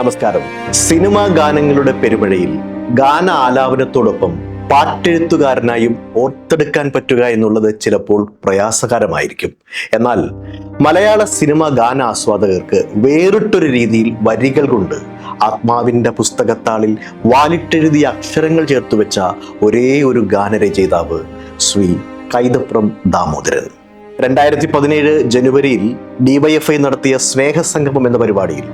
നമസ്കാരം. സിനിമാ ഗാനങ്ങളുടെ പെരുമഴയിൽ ഗാന ആലാപനത്തോടൊപ്പം പാട്ടെഴുത്തുകാരനായും ഓർത്തെടുക്കാൻ പറ്റുക എന്നുള്ളത് ചിലപ്പോൾ പ്രയാസകരമായിരിക്കും. എന്നാൽ മലയാള സിനിമാ ഗാന ആസ്വാദകർക്ക് വേറിട്ടൊരു രീതിയിൽ വരികൾ കൊണ്ട് ആത്മാവിന്റെ പുസ്തകത്താളിൽ വാലിട്ടെഴുതിയ അക്ഷരങ്ങൾ ചേർത്ത് വെച്ച ഒരേ ഒരു ഗാനരചയിതാവ് ശ്രീ കൈതപ്രം ദാമോദരൻ. രണ്ടായിരത്തി പതിനേഴ് ജനുവരിയിൽ ഡിവൈഎഫ്ഐ നടത്തിയ സ്നേഹസംഗമം എന്ന പരിപാടിയിൽ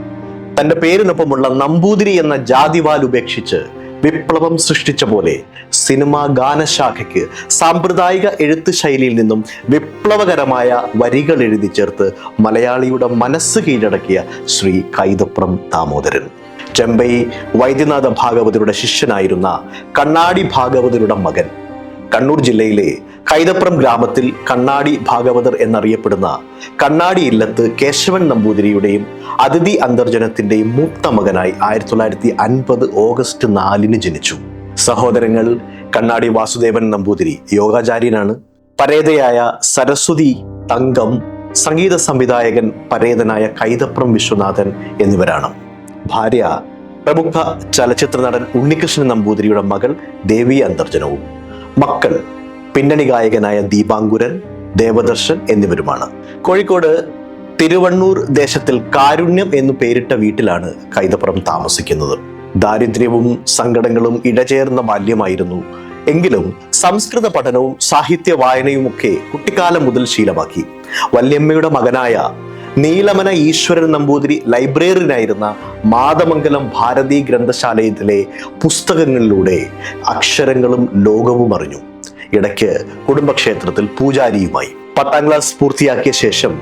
തന്റെ പേരിനൊപ്പമുള്ള നമ്പൂതിരി എന്ന ജാതിവാൽ ഉപേക്ഷിച്ച് വിപ്ലവം സൃഷ്ടിച്ച പോലെ സിനിമാ ഗാനശാഖയ്ക്ക് സാമ്പ്രദായിക എഴുത്ത് ശൈലിയിൽ നിന്നും വിപ്ലവകരമായ വരികൾ എഴുതി ചേർത്ത് മലയാളിയുടെ മനസ്സ് കീഴടക്കിയ ശ്രീ കൈതപ്രം ദാമോദരൻ. ചെമ്പൈ വൈദ്യനാഥ ഭാഗവതരുടെ ശിഷ്യനായിരുന്ന കണ്ണാടി ഭാഗവതരുടെ മകൻ കണ്ണൂർ ജില്ലയിലെ കൈതപ്രം ഗ്രാമത്തിൽ കണ്ണാടി ഭാഗവതർ എന്നറിയപ്പെടുന്ന കണ്ണാടി ഇല്ലത്ത് കേശവൻ നമ്പൂതിരിയുടെയും അതിഥി അന്തർജനത്തിന്റെയും മൂത്ത മകനായി ആയിരത്തി തൊള്ളായിരത്തി അൻപത് ഓഗസ്റ്റ് നാലിന് ജനിച്ചു. സഹോദരങ്ങൾ കണ്ണാടി വാസുദേവൻ നമ്പൂതിരി യോഗാചാര്യനാണ്. പരേതയായ സരസ്വതി തങ്കം സംഗീത സംവിധായകൻ പരേതനായ കൈതപ്രം വിശ്വനാഥൻ എന്നിവരാണ്. ഭാര്യ പ്രമുഖ ചലച്ചിത്ര നടൻ ഉണ്ണികൃഷ്ണൻ നമ്പൂതിരിയുടെ മകൾ ദേവി അന്തർജനവും. മക്കൾ പിന്നണി ഗായകനായ ദീപാങ്കുരൻ ദേവദർശൻ എന്നിവരുമാണ്. കോഴിക്കോട് തിരുവണ്ണൂർ ദേശത്തിൽ കാരുണ്യം എന്നു പേരിട്ട വീട്ടിലാണ് കൈതപ്പുറം താമസിക്കുന്നത്. ദാരിദ്ര്യവും സങ്കടങ്ങളും ഇടചേർന്ന ബാല്യമായിരുന്നു. എങ്കിലും സംസ്കൃത പഠനവും സാഹിത്യ വായനയുമൊക്കെ കുട്ടിക്കാലം മുതൽ ശീലമാക്കി. വല്യമ്മയുടെ മകനായ നീലമന ഈശ്വരൻ നമ്പൂതിരി ലൈബ്രറിയനായിരുന്ന മാതമംഗലം ഭാരതി ഗ്രന്ഥശാലയത്തിലെ പുസ്തകങ്ങളിലൂടെ അക്ഷരങ്ങളും ലോകവും അറിഞ്ഞു. ഇടയ്ക്ക് കുടുംബക്ഷേത്രത്തിൽ പൂജാരിയുമായി പത്താം ക്ലാസ് പൂർത്തിയാക്കിയ ശേഷം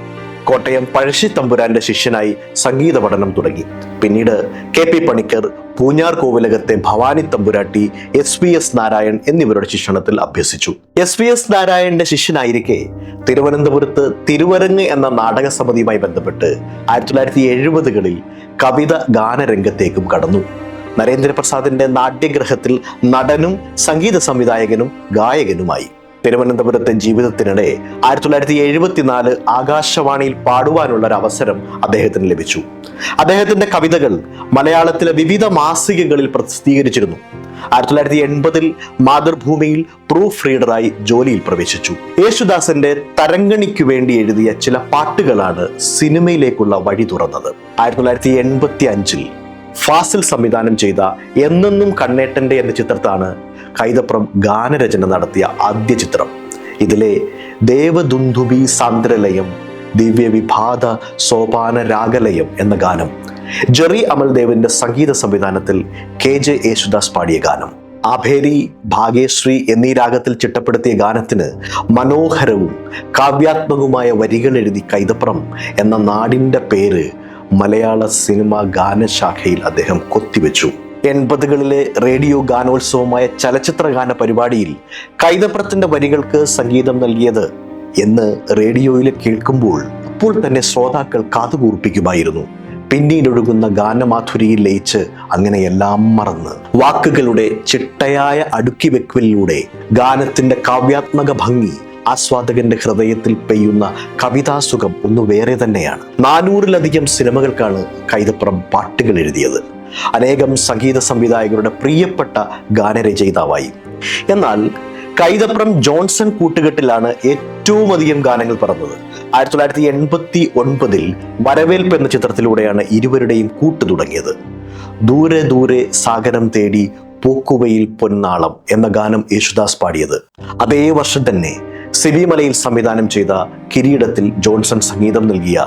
കോട്ടയം പഴശ്ശി തമ്പുരാന്റെ ശിഷ്യനായി സംഗീത പഠനം തുടങ്ങി. പിന്നീട് കെ പി പണിക്കർ പൂഞ്ഞാർ കോവിലകത്തെ Bhavani Thampuratti S V S Narayan എന്നിവരുടെ ശിക്ഷണത്തിൽ അഭ്യസിച്ചു. എസ് വി എസ് നാരായണന്റെ ശിഷ്യനായിരിക്കെ തിരുവനന്തപുരത്ത് തിരുവരങ്ങ് എന്ന നാടക സമിതിയുമായി ബന്ധപ്പെട്ട് ആയിരത്തി തൊള്ളായിരത്തി എഴുപതുകളിൽ കവിത ഗാനരംഗത്തേക്കും കടന്നു. നരേന്ദ്രപ്രസാദിന്റെ നാട്യഗ്രഹത്തിൽ നടനും സംഗീത സംവിധായകനും ഗായകനുമായി. തിരുവനന്തപുരത്തെ ജീവിതത്തിനിടെ ആയിരത്തി തൊള്ളായിരത്തി എഴുപത്തിനാല് ആകാശവാണിയിൽ പാടുവാനുള്ള ഒരു അവസരം അദ്ദേഹത്തിന് ലഭിച്ചു. അദ്ദേഹത്തിന്റെ കവിതകൾ മലയാളത്തിലെ വിവിധ മാസികകളിൽ പ്രസിദ്ധീകരിച്ചിരുന്നു. ആയിരത്തി തൊള്ളായിരത്തി എൺപതിൽ മാതൃഭൂമിയിൽ പ്രൂഫ് റീഡറായി ജോലിയിൽ പ്രവേശിച്ചു. യേശുദാസന്റെ തരങ്കണിക്ക് വേണ്ടി എഴുതിയ ചില പാട്ടുകളാണ് സിനിമയിലേക്കുള്ള വഴി തുറന്നത്. ആയിരത്തി തൊള്ളായിരത്തി എൺപത്തി അഞ്ചിൽ ഫാസിൽ സംവിധാനം ചെയ്ത എന്നെന്നും കണ്ണേട്ടന്റെ എന്ന ചിത്രത്താണ് കൈതപ്രം ഗാനരചന നടത്തിയ ആദ്യ ചിത്രം. ഇതിലെ ദേവദുന്ദുബി സാന്ദ്രലയം ദിവ്യവിഭാത സോപാന രാഗലയം എന്ന ഗാനം ജെറി അമൽദേവിന്റെ സംഗീത സംവിധാനത്തിൽ കെ ജെ യേശുദാസ് പാടിയ ഗാനം. ആഭേരി ഭാഗ്യശ്രീ എന്നീ രാഗത്തിൽ ചിട്ടപ്പെടുത്തിയ ഗാനത്തിന് മനോഹരവും കാവ്യാത്മകവുമായ വരികൾ എഴുതി കൈതപ്രം എന്ന നാടിന്റെ പേര് മലയാള സിനിമാ ഗാനശാഖയിൽ അദ്ദേഹം കൊത്തിവെച്ചു. എൺപതുകളിലെ റേഡിയോ ഗാനോത്സവമായ ചലച്ചിത്ര ഗാന പരിപാടിയിൽ കൈതപ്രത്തിന്റെ വരികൾക്ക് സംഗീതം നൽകിയത് എന്ന് റേഡിയോയിൽ കേൾക്കുമ്പോൾ അപ്പോൾ തന്നെ ശ്രോതാക്കൾ കാതുകൂർപ്പിക്കുമായിരുന്നു. പിന്നീടൊഴുകുന്ന ഗാനമാധുരിയിൽ ലയിച്ച് അങ്ങനെയെല്ലാം മറന്ന്. വാക്കുകളുടെ ചിട്ടയായ അടുക്കി വെക്കലിലൂടെ ഗാനത്തിന്റെ കാവ്യാത്മക ഭംഗി ആസ്വാദകന്റെ ഹൃദയത്തിൽ പെയ്യുന്ന കവിതാസുഖം ഒന്ന് വേറെ തന്നെയാണ്. നാനൂറിലധികം സിനിമകൾക്കാണ് കൈതപ്പുറം പാട്ടുകൾ എഴുതിയത്. അനേകം സംഗീത സംവിധായകരുടെ പ്രിയപ്പെട്ട ഗാനരചയിതാവായി. എന്നാൽ കൈതപ്രം ജോൺസൺ കൂട്ടുകെട്ടിലാണ് ഏറ്റവും അധികം ഗാനങ്ങൾ പറഞ്ഞത്. ആയിരത്തി തൊള്ളായിരത്തി എൺപത്തി ഒൻപതിൽ വരവേൽപ്പ് എന്ന ചിത്രത്തിലൂടെയാണ് ഇരുവരുടെയും കൂട്ടു തുടങ്ങിയത്. ദൂരെ ദൂരെ സാഗരം തേടി പൂക്കുവയിൽ പൊന്നാളം എന്ന ഗാനം യേശുദാസ് പാടിയത്. അതേ വർഷം തന്നെ സിബിമലയിൽ സംവിധാനം ചെയ്ത കിരീടത്തിൽ ജോൺസൺ സംഗീതം നൽകിയ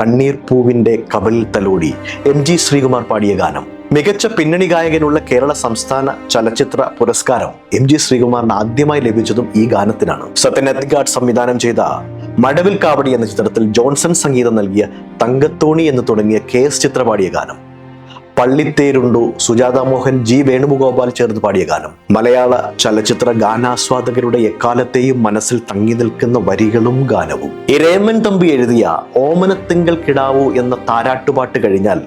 കണ്ണീർ പൂവിന്റെ കബലിൽ തലോടി എം ജി ശ്രീകുമാർ പാടിയ ഗാനം. മികച്ച പിന്നണി ഗായകനുള്ള കേരള സംസ്ഥാന ചലച്ചിത്ര പുരസ്കാരം എം ജി ശ്രീകുമാറിന് ആദ്യമായി ലഭിച്ചതും ഈ ഗാനത്തിനാണ്. സത്യൻ അത്തിക്കാട് സംവിധാനം ചെയ്ത മടവിൽ കാവടി എന്ന ചിത്രത്തിൽ ജോൺസൺ സംഗീതം നൽകിയ തങ്കത്തോണി എന്ന് തുടങ്ങിയ കെ എസ് ചിത്ര പാടിയ ഗാനം. പള്ളിത്തേരുണ്ടു. സുജാത മോഹൻ ജി വേണുഗോപാൽ ചേർന്ന് പാടിയ ഗാനം. മലയാള ചലച്ചിത്ര ഗാനാസ്വാദകരുടെ എക്കാലത്തെയും മനസ്സിൽ തങ്ങി നിൽക്കുന്ന വരികളും ഗാനവും. ഇരേമൻ തമ്പി എഴുതിയ ഓമനത്തിങ്കൽ കിടാവു എന്ന താരാട്ടുപാട്ട് കഴിഞ്ഞാൽ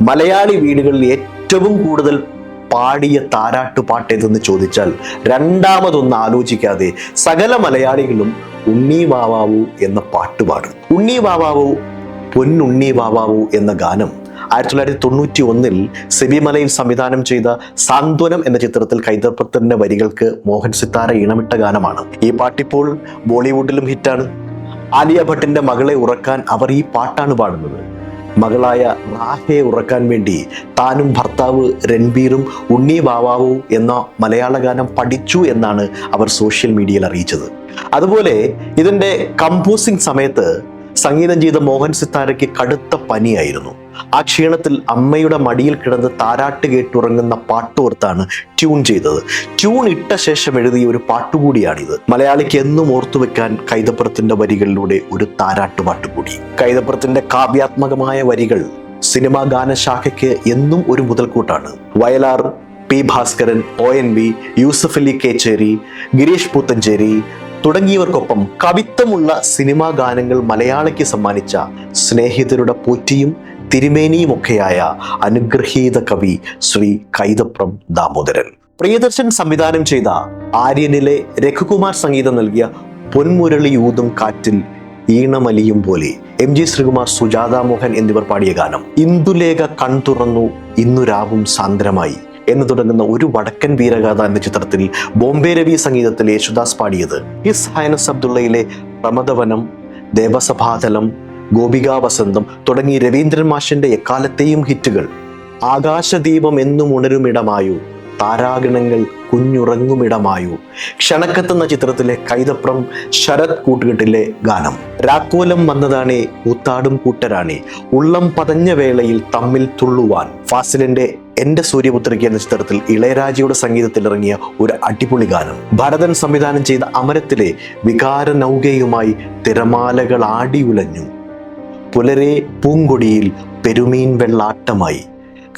മലയാളി വീടുകളിൽ ഏറ്റവും കൂടുതൽ പാടിയ താരാട്ടുപാട്ട് ഏതെന്ന് ചോദിച്ചാൽ രണ്ടാമതൊന്നും ആലോചിക്കാതെ സകല മലയാളികളും ഉണ്ണി വാവാവു എന്ന പാട്ടുപാടും ഉണ്ണി വാവാവു പൊന്നുണ്ണി വാവാവു എന്ന ഗാനം ആയിരത്തി തൊള്ളായിരത്തി തൊണ്ണൂറ്റി ഒന്നിൽ സെബിമലയിൽ സംവിധാനം ചെയ്ത സാന്ത്വനം എന്ന ചിത്രത്തിൽ കൈതപ്പുറത്തിന്റെ വരികൾക്ക് മോഹൻ സിത്താര ഇണമിട്ട ഗാനമാണ്. ഈ പാട്ടിപ്പോൾ ബോളിവുഡിലും ഹിറ്റാണ്. ആലിയ ഭട്ടിന്റെ മകളെ ഉറക്കാൻ അവർ ഈ പാട്ടാണ് പാടുന്നത്. മകളായ റാഹയെ ഉറക്കാൻ വേണ്ടി താനും ഭർത്താവ് രൺബീറും ഉണ്ണി ബാവാവു എന്ന മലയാള ഗാനം പഠിച്ചു എന്നാണ് അവർ സോഷ്യൽ മീഡിയയിൽ അറിയിച്ചത്. അതുപോലെ ഇതിന്റെ കമ്പോസിംഗ് സമയത്ത് സംഗീതം ചെയ്ത മോഹൻ സിത്താരയ്ക്ക് കടുത്ത പനിയായിരുന്നു. ആ ക്ഷീണത്തിൽ അമ്മയുടെ മടിയിൽ കിടന്ന് താരാട്ട് കേട്ടുറങ്ങുന്ന പാട്ടോർത്താണ് ട്യൂൺ ചെയ്തത്. ട്യൂൺ ഇട്ട ശേഷം എഴുതിയ ഒരു പാട്ടുകൂടിയാണിത്. മലയാളിക്ക് എന്നും ഓർത്തു വെക്കാൻ കൈതപ്പുറത്തിന്റെ വരികളിലൂടെ ഒരു താരാട്ട് പാട്ടുകൂടി. കൈതപ്പുറത്തിന്റെ കാവ്യാത്മകമായ വരികൾ സിനിമാ ഗാനശാഖയ്ക്ക് എന്നും ഒരു മുതൽക്കൂട്ടാണ്. Vayalar P Bhaskaran O N V Yusufali Kechery Gireesh Puthenchery തുടങ്ങിയവർക്കൊപ്പം കവിത്വമുള്ള സിനിമാ ഗാനങ്ങൾ മലയാളിക്ക് സമ്മാനിച്ച സ്നേഹിതരുടെ പോറ്റിയും തിരുമേനിയുമൊക്കെയായ അനുഗ്രഹീത കവി ശ്രീ കൈതപ്രം ദാമോദരൻ. പ്രിയദർശൻ സംവിധാനം ചെയ്ത ആര്യനിലെ രഘുകുമാർ സംഗീതം നൽകിയ പൊന്മുരളി യൂതും കാറ്റിൽ ഈണമലിയും പോലെ എം ജി ശ്രീകുമാർ സുജാത മോഹൻ എന്നിവർ പാടിയ ഗാനം ഇന്ദുലേഖ കൺതുറന്നു ഇന്നു രാവും സാന്ദ്രമായി എന്ന് തുടങ്ങുന്ന ഒരു വടക്കൻ വീരഗാഥ എന്ന ചിത്രത്തിൽ ബോംബെ രവി സംഗീതത്തിൽ യേശുദാസ് പാടിയത്. ഹിസ് ഹൈനസ് അബ്ദുള്ളയിലെ പ്രമദവനം ദേവസഭാതലം ഗോപികാ വസന്തം തുടങ്ങി രവീന്ദ്രൻ മാഷിന്റെ എക്കാലത്തെയും ഹിറ്റുകൾ. ആകാശദീപം എന്നും ഉണരുമിടമായു താരാഗണങ്ങൾ കുഞ്ഞുറങ്ങുമിടമായു. ക്ഷണക്കത്തുന്ന ചിത്രത്തിലെ കൈതപ്രം ശരത് കൂട്ടുകെട്ടിലെ ഗാനം. രാക്കോലം വന്നതാണ് കൂത്താടും കൂട്ടരാണേ. ഉള്ളം പതഞ്ഞ വേളയിൽ തമ്മിൽ തുള്ളുവാൻ. ഫാസിലിന്റെ എന്റെ സൂര്യപുത്രിക്ക് എന്ന ചിത്രത്തിൽ ഇളയരാജയുടെ സംഗീതത്തിൽ ഇറങ്ങിയ ഒരു അടിപൊളി ഗാനം. ഭരതൻ സംവിധാനം ചെയ്ത അമരത്തിലെ വികാര നൗകയുമായി തിരമാലകൾ ആടി ഉലഞ്ഞു. പുലരെ പൂങ്കൊടിയിൽ പെരുമീൻ വെള്ളാട്ടമായി.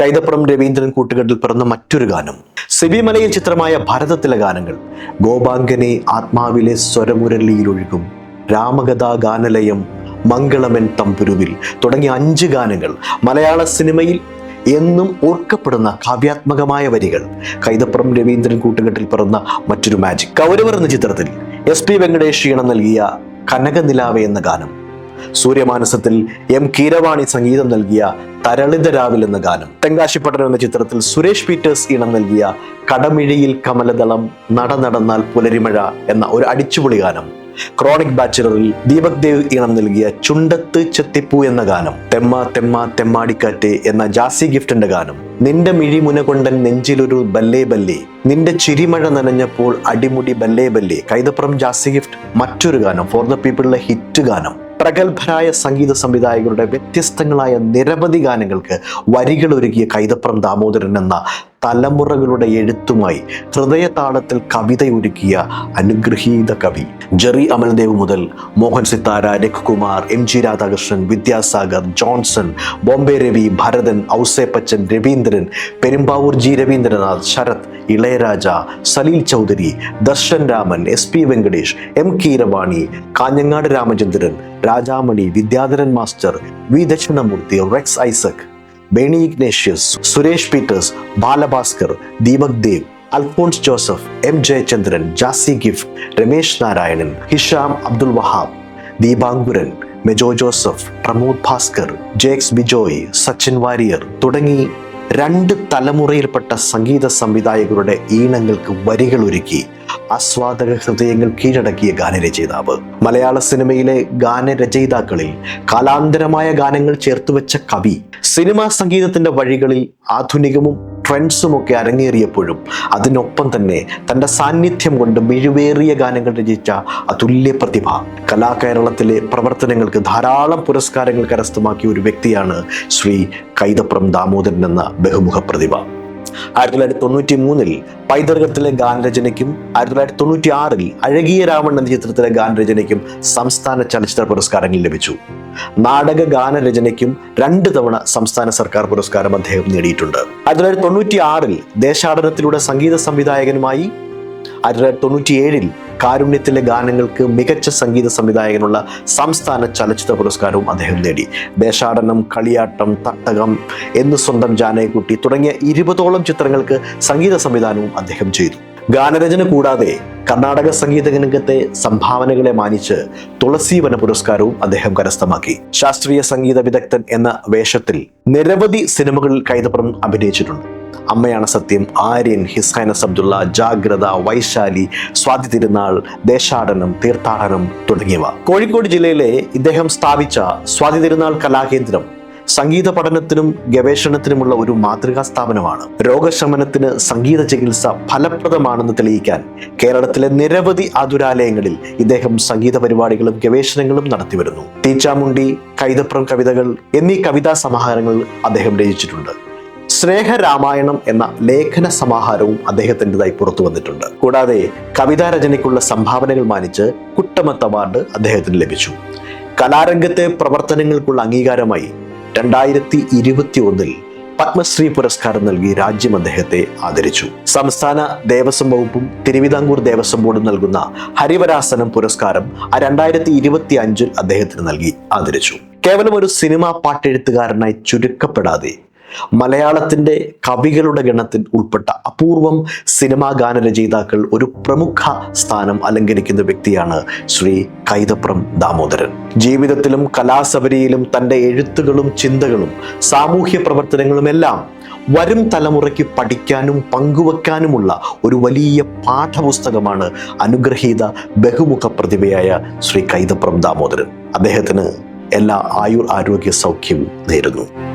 കൈതപ്പുറം രവീന്ദ്രൻ കൂട്ടുകെട്ടിൽ പിറന്ന മറ്റൊരു ഗാനം. സെബിമലയിൽ ചിത്രമായ ഭരതത്തിലെ ഗാനങ്ങൾ. ഗോപാങ്കനെ ആത്മാവിലെ സ്വരമുരളിയിലൊഴുകും. രാമകഥാ ഗാനലയം മംഗളമൻ തമ്പുരുവിൽ തുടങ്ങിയ അഞ്ച് ഗാനങ്ങൾ. മലയാള സിനിമയിൽ എന്നും ഓർക്കപ്പെടുന്ന കാവ്യാത്മകമായ വരികൾ. കൈതപ്പുറം രവീന്ദ്രൻ കൂട്ടുകെട്ടിൽ പിറന്ന മറ്റൊരു മാജിക് കൗരവർ എന്ന ചിത്രത്തിൽ എസ് പി വെങ്കടേഷ് ഈണം നൽകിയ കനകനിലാവ എന്ന ഗാനം. സൂര്യമാനസത്തിൽ എം കീരവാണി സംഗീതം നൽകിയ തരളിത രാവിൽ എന്ന ഗാനം. തെങ്കാശിപ്പട്ടണം എന്ന ചിത്രത്തിൽ സുരേഷ് പീറ്റേഴ്സ് ഈണം നൽകിയ കടമിഴിയിൽ കമലദളം നട നടന്നാൽ പുലരിമഴ എന്ന ഒരു അടിച്ചുപൊളി ഗാനം. ക്രോണിക് ബാച്ചിലറിൽ ദീപക് ദേവ് ഈണം നൽകിയ ചുണ്ടത്ത് ചെത്തിപ്പൂ എന്ന ഗാനം തെമ്മ തെമ്മ തെമ്മാടിക്കാറ്റ് എന്ന ജാസി ഗിഫ്റ്റിന്റെ ഗാനം നിന്റെ മിഴിമുന കൊണ്ടൻ നെഞ്ചിലൊരു ബല്ലേ ബല്ലേ നിന്റെ ചിരിമഴ നനഞ്ഞപ്പോൾ അടിമുടി ബല്ലേ ബല്ലേ കൈതപ്പുറം ജാസി ഗിഫ്റ്റ് മറ്റൊരു ഗാനം ഫോർ ദ പീപ്പിളിലെ ഹിറ്റ് ഗാനം. പ്രഗത്ഭരായ സംഗീത സംവിധായകരുടെ വ്യത്യസ്തങ്ങളായ നിരവധി ഗാനങ്ങൾക്ക് വരികൾ ഒരുക്കിയ കൈതപ്പുറം ദാമോദരൻ എന്ന തലമുറകളുടെ എഴുത്തുമായി ഹൃദയതാളത്തിൽ കവിതയൊരുക്കിയ അനുഗ്രഹീത കവി. ജെറി അമൽദേവ് മുതൽ Mohan Sithara Raghukumar M G Radhakrishnan Vidyasagar Johnson Bombay Ravi Bharathan Ouseppachan Raveendran Perumbavoor G Raveendranath Sharreth Ilaiyaraaja Salil Chowdhury Darshan Raman S P Venkitesh M Keeravani Kanhangad Ramachandran Rajamani Vidyadharan master V Dakshinamoorthy Rex Isaac. Berny Ignatius Suresh Peters Balabhaskar Deepak Dev Alphons Joseph M Jayachandran Jassie Gift Ramesh Narayan Hesham Abdul Wahab Deepankuran Mejo Joseph Pramod Bhaskar Jakes Bejoy Sachin Warrier തുടങ്ങി രണ്ട് തലമുറയിൽപ്പെട്ട സംഗീത സംവിധായകരുടെ ഈണങ്ങൾക്ക് വരികൾ ഒരുക്കി ആസ്വാദക ഹൃദയങ്ങൾ കീഴടക്കിയ ഗാനരചയിതാവ്. മലയാള സിനിമയിലെ ഗാനരചയിതാക്കളിൽ കാലാന്തരമായ ഗാനങ്ങൾ ചേർത്തുവെച്ച കവി സിനിമാ സംഗീതത്തിന്റെ വഴികളിൽ ആധുനികവും ട്രെൻഡ്സും ഒക്കെ അരങ്ങേറിയപ്പോഴും അതിനൊപ്പം തന്നെ തന്റെ സാന്നിധ്യം കൊണ്ട് മിഴിവേറിയ ഗാനങ്ങൾ രചിച്ച അതുല്യ പ്രതിഭ. കലാകേരളത്തിലെ പ്രവർത്തനങ്ങൾക്ക് ധാരാളം പുരസ്കാരങ്ങൾ കരസ്ഥമാക്കിയ ഒരു വ്യക്തിയാണ് ശ്രീ കൈതപ്രം ദാമോദരൻ എന്ന ബഹുമുഖ പ്രതിഭ ആയിരത്തി തൊള്ളായിരത്തി തൊണ്ണൂറ്റി മൂന്നിൽ പൈതൃകത്തിലെ ഗാനരചനയ്ക്കും ആയിരത്തി തൊള്ളായിരത്തി തൊണ്ണൂറ്റി ആറിൽ അഴകിയ രാമൻ എന്ന ചിത്രത്തിലെ ഗാനരചനയ്ക്കും സംസ്ഥാന ചലച്ചിത്ര പുരസ്കാരങ്ങൾ ലഭിച്ചു. നാടക ഗാനരചനയ്ക്കും രണ്ട് തവണ സംസ്ഥാന സർക്കാർ പുരസ്കാരം അദ്ദേഹം നേടിയിട്ടുണ്ട്. ആയിരത്തി തൊള്ളായിരത്തി തൊണ്ണൂറ്റി ആറിൽ ദേശാടനത്തിലൂടെ സംഗീത സംവിധായകനുമായി ആയിരത്തി തൊണ്ണൂറ്റി ഏഴിൽ കാരുണ്യത്തിലെ ഗാനങ്ങൾക്ക് മികച്ച സംഗീത സംവിധായകനുള്ള സംസ്ഥാന ചലച്ചിത്ര പുരസ്കാരവും അദ്ദേഹം നേടി. ദേശാടനം കളിയാട്ടം തട്ടകം എന്ന് സ്വന്തം ജാനകുട്ടി തുടങ്ങിയ ഇരുപതോളം ചിത്രങ്ങൾക്ക് സംഗീത സംവിധാനവും അദ്ദേഹം ചെയ്തു. ഗാനരചന കൂടാതെ കർണാടക സംഗീത രംഗത്തെ സംഭാവനകളെ മാനിച്ച് തുളസീവന പുരസ്കാരവും അദ്ദേഹം കരസ്ഥമാക്കി. ശാസ്ത്രീയ സംഗീത വിദഗ്ധൻ എന്ന വേഷത്തിൽ നിരവധി സിനിമകളിൽ കൈതപ്രം അഭിനയിച്ചിട്ടുണ്ട്. അമ്മയാണ് സത്യം. ആര്യൻ ഹിസ്ഹൈനസ് അബ്ദുള്ള ജാഗ്രത വൈശാലി സ്വാതി തിരുനാൾ ദേശാടനം തീർത്ഥാടനം തുടങ്ങിയവ. കോഴിക്കോട് ജില്ലയിലെ ഇദ്ദേഹം സ്ഥാപിച്ച സ്വാതി തിരുനാൾ കലാകേന്ദ്രം സംഗീത പഠനത്തിനും ഗവേഷണത്തിനുമുള്ള ഒരു മാതൃകാ സ്ഥാപനമാണ്. രോഗശമനത്തിന് സംഗീത ചികിത്സ ഫലപ്രദമാണെന്ന് തെളിയിക്കാൻ കേരളത്തിലെ നിരവധി ആതുരാലയങ്ങളിൽ ഇദ്ദേഹം സംഗീത പരിപാടികളും ഗവേഷണങ്ങളും നടത്തിവരുന്നു. തീച്ചാമുണ്ടി കൈതപ്രം കവിതകൾ എന്നീ കവിതാ സമാഹാരങ്ങൾ അദ്ദേഹം രചിച്ചിട്ടുണ്ട്. സ്നേഹരാമായണം എന്ന ലേഖന സമാഹാരവും അദ്ദേഹത്തിന്റെതായി പുറത്തു വന്നിട്ടുണ്ട്. കൂടാതെ കവിതാ രചനയ്ക്കുള്ള സംഭാവനകൾ മാനിച്ച് കുട്ടമത്ത് അവാർഡ് അദ്ദേഹത്തിന് ലഭിച്ചു. കലാരംഗത്തെ പ്രവർത്തനങ്ങൾക്കുള്ള അംഗീകാരമായി രണ്ടായിരത്തി ഇരുപത്തി ഒന്നിൽ പത്മശ്രീ പുരസ്കാരം നൽകി രാജ്യം അദ്ദേഹത്തെ ആദരിച്ചു. സംസ്ഥാന ദേവസ്വം വകുപ്പും തിരുവിതാംകൂർ ദേവസ്വം ബോർഡും നൽകുന്ന ഹരിവരാസനം പുരസ്കാരം രണ്ടായിരത്തി ഇരുപത്തി അഞ്ചിൽ അദ്ദേഹത്തിന് നൽകി ആദരിച്ചു. കേവലം ഒരു സിനിമാ പാട്ടെഴുത്തുകാരനായി ചുരുക്കപ്പെടാതെ മലയാളത്തിന്റെ കവികളുടെ ഗണത്തിൽ ഉൾപ്പെട്ട അപൂർവം സിനിമാ ഗാനരചയിതാക്കൾ ഒരു പ്രമുഖ സ്ഥാനം അലങ്കരിക്കുന്ന വ്യക്തിയാണ് ശ്രീ കൈതപ്രം ദാമോദരൻ. ജീവിതത്തിലും കലാസബരിയിലും തന്റെ എഴുത്തുകളും ചിന്തകളും സാമൂഹ്യ പ്രവർത്തനങ്ങളും എല്ലാം വരും തലമുറയ്ക്ക് പഠിക്കാനും പങ്കുവെക്കാനുമുള്ള ഒരു വലിയ പാഠപുസ്തകമാണ് അനുഗ്രഹീത ബഹുമുഖ പ്രതിഭയായ ശ്രീ കൈതപ്രം ദാമോദരൻ. അദ്ദേഹത്തിന് എല്ലാ ആയുർ ആരോഗ്യ സൗഖ്യവും നേരുന്നു.